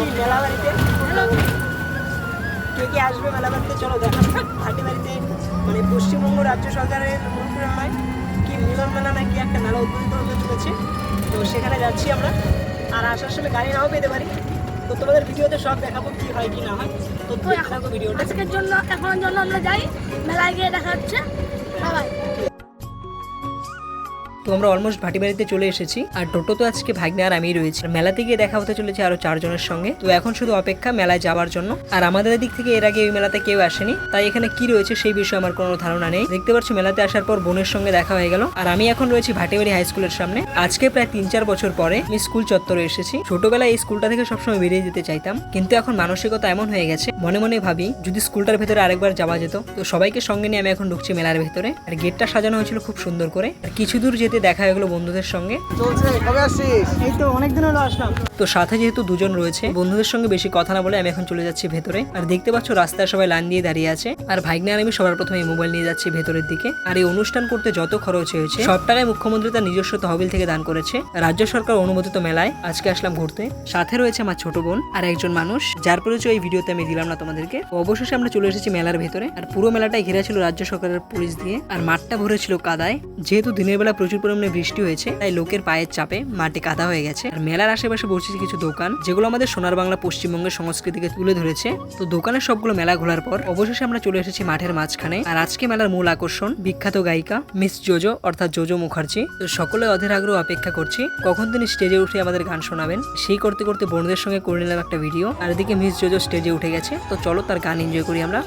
আসেন মেলা বাড়িতে কে কে আসবে মেলা বাড়িতে চলো দেখা ভাটি বাড়িতে মানে পশ্চিমবঙ্গ রাজ্য সরকারের অনুপ্রেরণায় কি মিলন মেলা নাকি একটা মেলা উদ্বোধিত হতে চলেছে। তো সেখানে যাচ্ছি আমরা। আর আসার সময় গাড়ি নাও পেতে পারি। তো তোমাদের ভিডিওতে সব দেখাবো কি হয় কি না হয়। তো দেখো ভিডিওটা। আজকের জন্য এখন জন্য আমরা যাই। মেলায় গিয়ে দেখা হচ্ছে। তো আমরা অলমোস্ট ভাটি বাড়িতে চলে এসেছি। আর টোটো তো আজকে ভাগ্নে আর আমি রয়েছি। মেলাতে গিয়ে দেখা হতে চলেছে আরও চারজনের সঙ্গে। তো এখন শুধু অপেক্ষা মেলায় যাওয়ার জন্য। আর আমাদের দিক থেকে এর আগে ওই মেলাতে কেউ আসেনি। তাই এখানে কি রয়েছে সেই বিষয়ে আমার কোনো ধারণা নেই। দেখতে পাচ্ছি মেলাতে আসার পর বোনের সঙ্গে দেখা হয়ে গেল। আর আমি এখন রয়েছি ভাটিবাড়ি হাই স্কুলের সামনে। আজকে প্রায় তিন চার বছর পরে আমি স্কুল চত্বরে এসেছি। ছোটবেলায় এই স্কুলটা থেকে সবসময় বেরিয়ে যেতে চাইতাম। কিন্তু এখন মানসিকতা এমন হয়ে গেছে। মনে মনে ভাবি, যদি স্কুলটার ভেতরে আরেকবার যাওয়া যেত, তো সবাইকে সঙ্গে নিয়ে আমি এখন ঢুকছি মেলার ভেতরে। আর গেটটা সাজানো হয়েছিল খুব সুন্দর করে। আর কিছু দূর যেতে দেখা হয়ে গেলো বন্ধুদের সঙ্গে। চলছে কবে আসছিস? এই তো অনেকদিন হলো আসলাম। তো সাথে যেহেতু দুজন রয়েছে বন্ধুদের সঙ্গে বেশি কথা না বলে আমি এখন চলে যাচ্ছি ভেতরে। আর দেখতে পাচ্ছ রাস্তায় সবাই লাইন দিয়ে দাঁড়িয়ে আছে। আর ভাইগনা আর আমি সবার প্রথমে মোবাইল নিয়ে যাচ্ছি ভেতরের দিকে। আর এই অনুষ্ঠান করতে যত খরচ হয়েছে সব টাকায় মুখ্যমন্ত্রী তার নিজস্ব তহবিল থেকে দান করেছে। রাজ্য সরকার অনুমোদিত মেলায় আজকে আসলাম ঘুরতে। সাথে রয়েছে আমার ছোট বোন আর একজন মানুষ যার পরিচয় এই ভিডিওতে আমি দিলাম না তোমাদেরকে। অবশেষে আমরা চলে এসেছি মেলার ভেতরে। আর পুরো মেলাটাই ঘেরা ছিল রাজ্য সরকারের পুলিশ দিয়ে। আর মাঠটা ভরে ছিল কাদায়। যেহেতু দিনের বেলা প্রচুর পরিমাণে বৃষ্টি হয়েছে, তাই লোকের পায়ের চাপে মাটি কাদা হয়ে গেছে। আর মেলার আশেপাশে বসেছে কিছু দোকান, যেগুলো আমাদের সোনার বাংলা পশ্চিমবঙ্গের সংস্কৃতিকে তুলে ধরেছে। তো দোকানের সবগুলো মেলা ঘোরার পর, অবশেষে আমরা চলে এসেছি মাঠের মাঝখানে। আর আজকে মেলার মূল আকর্ষণ, বিখ্যাত গায়িকা, মিস জোজো, অর্থাৎ জোজো মুখার্জি। তো সকলে অধের আগ্রহ অপেক্ষা করছি, কখন তিনি স্টেজে উঠে আমাদের গান শোনাবেন, সেই করতে করতে বোনদের সঙ্গে করে নিলাম একটা ভিডিও। আর এদিকে মিস জোজো স্টেজে উঠে গেছে, তো চলো তার গান এনজয় করি আমরা।